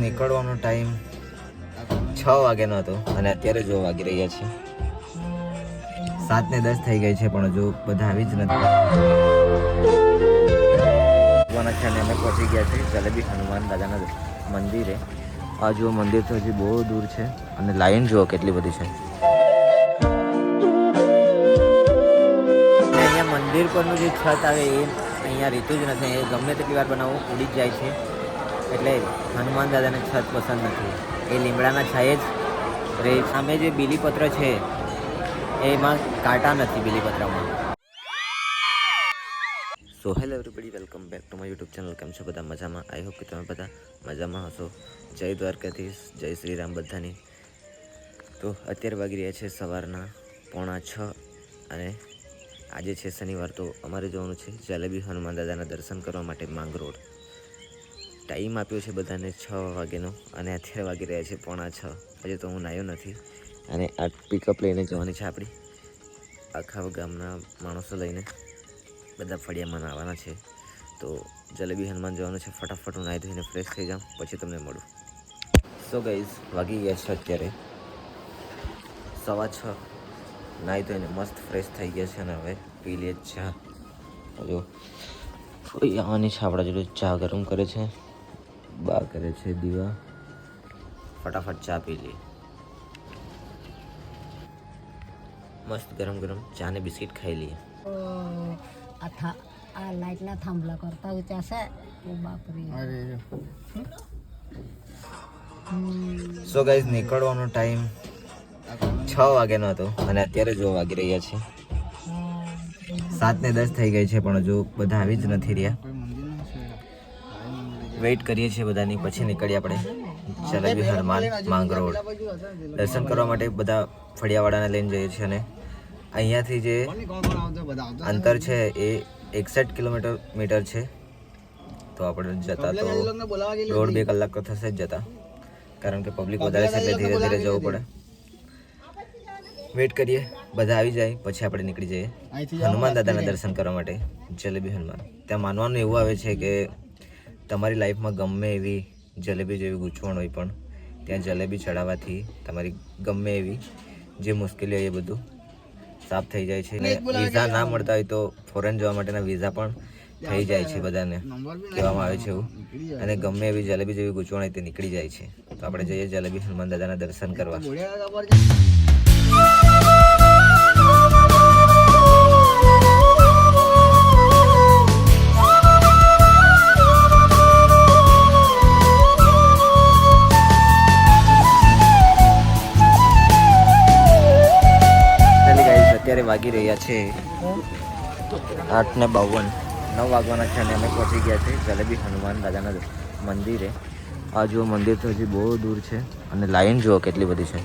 નીકળવાનો ટાઈમ છ વાગ્યાનો હતો અને અત્યારે જો વાગી રહ્યા છે. સાત ને દસ થઈ ગઈ છે, પણ હજુ બધા આવી જ નથી. અચ્છાને અમે પહોંચી ગયા છે જલેબી હનુમાન દાદાના મંદિરે. આ જુઓ, મંદિર તો હજી બહુ દૂર છે અને લાઈન જુઓ કેટલી બધી છે. અહીંયા મંદિર પરનું જે છત આવે એ અહીંયા રીતું જ નથી. એ ગમે તેટલી વાર બનાવવું, ઉડી જ જાય છે. એટલે હનુમાન દાદાને છત પસંદ નથી. એ લીમડાના છાયે જ રહે. સામે જે બીલીપત્ર છે, એમાં કાંટા નથી બીલીપત્રમાં. So hello everybody welcome back to my YouTube channel કેમ છો બધા? મજામાં? આઈ હોપ કે તમે બધા મજામાં હશો. જય દ્વારકાધીશ, જય શ્રી રામ બધાની. તો અત્યારે વાગી રહ્યા છે સવારના પોણા છ અને આજે છે શનિવાર, તો અમારે જવાનું છે જલેબી હનુમાન દાદાના દર્શન કરવા માટે માંગ રોડ. ટાઈમ આપ્યો છે બધાને છ વાગ્યાનો અને અત્યારે વાગી રહ્યા છે પોણા છ. હજુ તો હું નાયો નથી અને આ પિકઅપ લઈને જવાની છે આપણી. આખા ગામના માણસો લઈને બધા ફળિયામાં આવવાના છે. તો જલેબી હનુમાન જવાનું છે. ફટાફટ હું નાહી ધોઈને ફ્રેશ થઈ જાઉં, પછી તમને મળું. સો ગાઈઝ વાગી ગયા છે અત્યારે સવા છ. નાહી ધોઈને મસ્ત ફ્રેશ થઈ ગયા છે અને હવે પી લઈએ ચા. જો આવવાની છે, આપણા જોડે ચા ગરમ કરે છે. બા કરે છે દીવા? ફટાફટ ચા પી લે. મસ્ત ગરમ ગરમ ચા ને બિસ્કિટ ખાઈ લઈએ આ થા આ લાઈટના થાંભલા કરતા ઊંચા છે. ઓ બાપરે. સો ગાઈઝ નીકળવાનો ટાઈમ છ વાગ્યાનો હતો અને અત્યારે જો વાગી રહ્યા છે. સાત ને દસ થઈ ગઈ છે પણ હજુ બધા આવી જ નથી રહ્યા. વેઇટ કરીએ છીએ બધાની, પછી નીકળીએ આપણે જલેબી હનુમાન માંગ રોડ. દર્શન કરવા માટે બધા ફળિયાવાળાને લઈને જઈએ છીએ અને અહીંયાથી જે અંતર છે એ એકસઠ કિલોમીટર મીટર છે. તો આપણે જતા તો દોઢ બે કલાક તો થશે જ જતા. કારણ કે પબ્લિક વધારે છે એટલે ધીરે ધીરે જવું પડે. વેઇટ કરીએ, બધા આવી જાય, પછી આપણે નીકળી જઈએ. હનુમાન દાદાના દર્શન કરવા માટે જલેબી હનુમાન ત્યાં માનવાનું એવું આવે છે કે તમારી લાઈફમાં ગમે એવી જલેબી જેવી ગૂંચવણ હોય પણ ત્યાં જલેબી ચડાવવાથી તમારી ગમે એવી જે મુશ્કેલી હોય એ બધું સાફ થઈ જાય છે. અને વિઝા ના મળતા હોય તો ફોરેન જવા માટેના વિઝા પણ થઈ જાય છે બધાને કહેવામાં આવે છે એવું. અને ગમે એવી જલેબી જેવી ગૂંચવણ હોય તે નીકળી જાય છે. તો આપણે જઈએ જલેબી હનુમાન દાદાના દર્શન કરવા. વાગી રહ્યા છે. આઠ ને બાવન. નવ વાગવાના છે અને અમે પહોંચી ગયા છે જલેબી હનુમાન દાદાના મંદિરે. આ જુઓ, મંદિર તો હજી બહુ દૂર છે અને લાઈન જુઓ કેટલી બધી છે.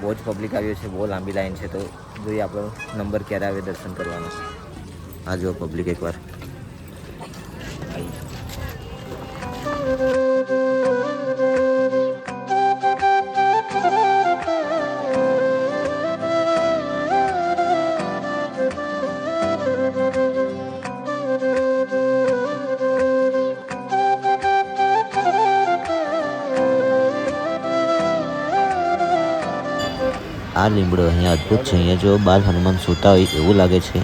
બહુ જ પબ્લિક આવ્યો છે, બહુ લાંબી લાઈન છે, તો જોઈએ આપણો નંબર ક્યારે આવે દર્શન કરવાનો. આ જુઓ પબ્લિક એકવાર. આ લીમડો અહીંયા અદ્ભુત છે. અહીંયા જો બાલ હનુમાન સૂતા હોય એવું લાગે છે.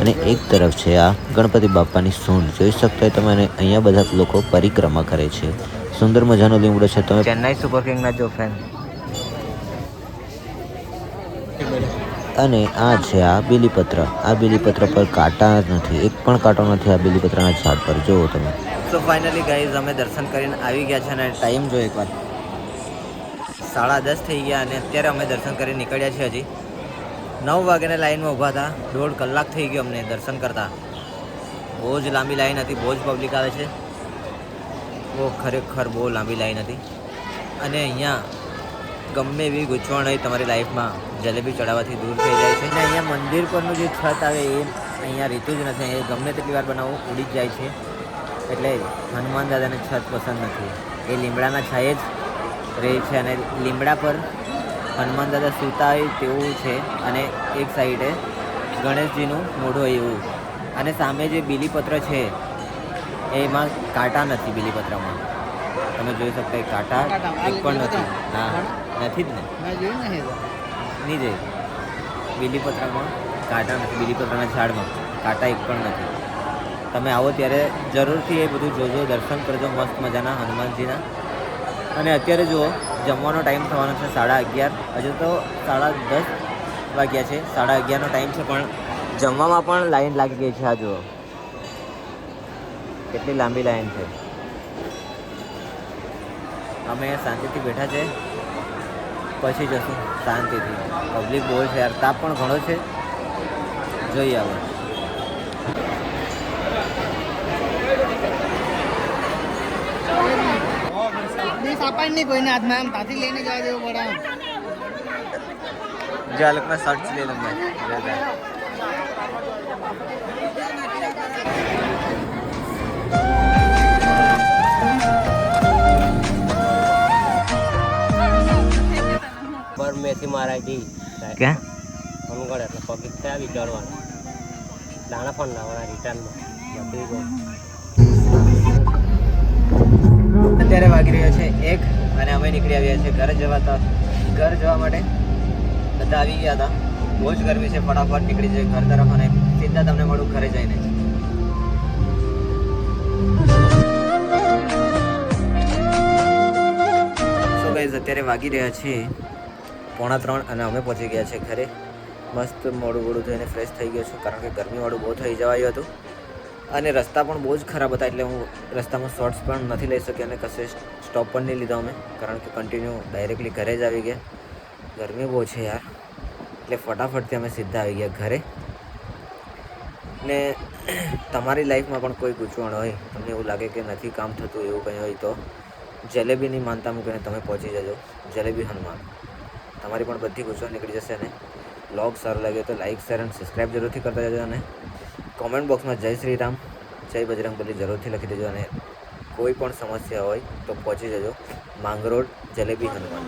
અને એક તરફ છે આ ગણપતિ બાપાની સૂંઢ. જોઈ શકતા હોય તમે અહીંયા બધા લોકો પરિક્રમા કરે છે. સુંદર મજાનો લીમડો છે. તમે ચેન્નાઈ સુપર કિંગના જો ફેન અને આ છે આ બીલીપત્ર. આ બીલીપત્ર પર કાંટા નથી. એક પણ કાંટો નથી આ બીલીપત્રના ઝાડ પર. જુઓ તમે. તો ફાઇનલી ગાઈઝ અમે દર્શન કરીને આવી ગયા છે અને ટાઈમ જો એકવાર સાડા દસ થઈ ગયા અને અત્યારે અમે દર્શન કરી નીકળ્યા છીએ હજી. નવ વાગ્યાને લાઈનમાં ઊભા હતા. દોઢ કલાક થઈ ગયો અમને દર્શન કરતા. બહુ જ લાંબી લાઈન હતી, બહુ જ પબ્લિક આવે છે. બહુ ખરેખર બહુ લાંબી લાઈન હતી. અને અહીંયા ગમે એવી ગૂંચવણ હોય તમારી લાઈફમાં, જલેબી ચડાવવાથી દૂર થઈ જાય છે. અને અહીંયા મંદિર પરનું જે છત આવે એ અહીંયા રીતું જ નથી. એ ગમે તેટલી વાર બનાવવું, ઉડી જ જાય છે. એટલે હનુમાન દાદાને છત પસંદ નથી. એ લીમડાના છાયે જ રહે છે અને લીમડા પર હનુમાન દાદા સૂતા હોય તેવું છે અને એક સાઈડે ગણેશજીનું મોઢું એવું. અને સામે જે બીલીપત્ર છે એમાં કાંટા નથી બીલીપત્રમાં. તમે જોઈ શકતા એ કાંટા એક પણ નથી. હા નથી જ ને? નહીં જોઈ બીલીપત્રમાં કાંટા નથી બીલીપત્રના ઝાડમાં કાંટા એક પણ નથી. તમે આવો ત્યારે જરૂરથી એ બધું જોજો દર્શન કરજો મસ્ત મજાના હનુમાનજીના અને અત્યારે જુઓ, જમવાનો ટાઈમ થવાનો છે સાડા અગિયાર. હજુ તો સાડા દસ વાગ્યા છે. સાડા અગિયારનો ટાઈમ છે, પણ જમવામાં પણ લાઈન લાગી ગઈ છે, આ જુઓ. કેટલી લાંબી લાઈન છે. અમે શાંતિથી બેઠા છે. પછી જશું શાંતિથી. પબ્લિક બહુ છે યાર, તાપ પણ ઘણો છે. જોઈએ હવે. નહીં કોઈને હાથમાં. આમ તાથી લઈને જવા દેવો પડે જે આ લોકોના પર મેથી મારા જી. કે ફોન એટલે પગી થયા વિચારવાનું. દાણા ફોન લાવવાના રિટર્નમાં બધી અત્યારે વાગી રહ્યો છે એક અને અમે નીકળી આવ્યા છીએ ઘરે જવા તો ઘર જવા માટે બધા આવી ગયા હતા. બહુ જ ગરમી છે, ફટાફટ નીકળી જાય ઘર તરફ અને સીધા તમને મળું ઘરે જઈને. સો ગાઈઝ અત્યારે વાગી રહ્યા છે પોણા ત્રણ અને અમે પહોંચી ગયા છે ઘરે. મસ્ત મોડું મોડું થઈને ફ્રેશ થઈ ગયો છું કારણ કે ગરમીવાળું બહુ થઈ જવાયું હતું. અને રસ્તા પણ બહુ જ ખરાબ હતા એટલે હું રસ્તામાં શોર્ટ્સ પણ નથી લઈ શક્યો અને કશે સ્ટોપ પણ નહીં લીધો અમે. કારણ કે કન્ટિન્યુ ડાયરેક્ટલી ઘરે જ આવી ગયા. ગરમી બહુ છે યાર. એટલે ફટાફટથી અમે સીધા આવી ગયા ઘરે. ને તમારી લાઈફમાં પણ કોઈ ગૂંચવણ હોય, તમને એવું લાગે કે નથી કામ થતું, એવું કંઈ હોય તો જલેબી નહીં માનતા મૂકીને તમે પહોંચી જજો. જલેબી હનુમાન. તમારી પણ બધી ગૂંચવણ નીકળી જશે અને બ્લોગ સારો લાગ્યો તો લાઈક શેર અને સબસ્ક્રાઈબ જરૂરથી કરતા જજો અને કોમેન્ટ બોક્સમાં જય શ્રી રામ. જય બજરંગબલી જરૂરથી લખી દેજો અને કોઈ પણ સમસ્યા હોય તો પહોંચી જજો માંગરોળ જલેબી હનુમાન